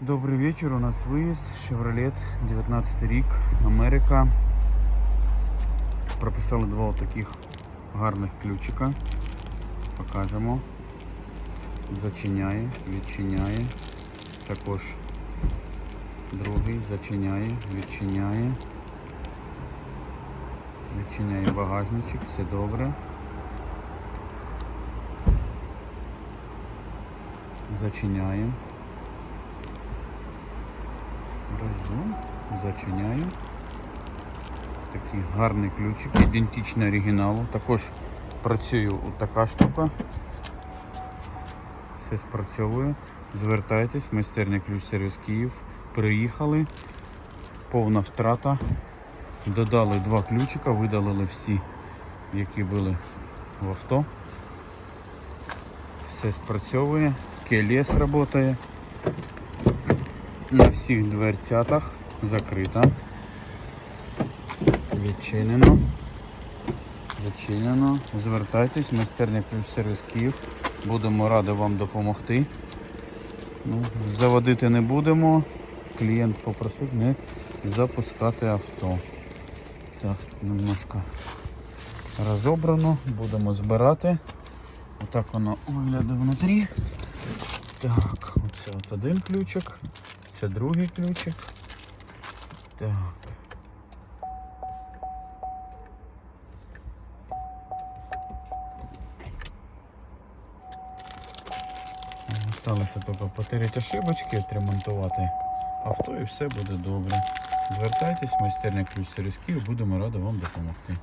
Добрий вечір, у нас виїзд, Chevrolet, 19 рік, Америка. Прописали два таких гарних ключика. Покажемо. Зачиняє, відчиняє. Також другий зачиняє, відчиняє. Відчиняє багажничок, все добре. Зачиняє. Разу, зачиняю. Такий гарний ключик, ідентичний оригіналу. Також працює така штука. Все спрацьовує. Звертайтесь, майстерня ключ сервіс Київ. Приїхали. Повна втрата. Додали два ключика, видалили всі, які були в авто. Все спрацьовує, келес працює. На всіх дверцятах закрита. Відчинено. Зачинено. Звертайтесь, майстерня сервіс Київ. Будемо раді вам допомогти. Ну, заводити не будемо. Клієнт попросив не запускати авто. Так, немножко розобрано, будемо збирати. Отак воно виглядає внутрі. Так, оце от один ключик, це другий ключик. Так. Осталося тільки потеряти ошибочки, відремонтувати авто і все буде добре. Звертайтесь, майстерня ключ сервіс Київ, будемо раді вам допомогти.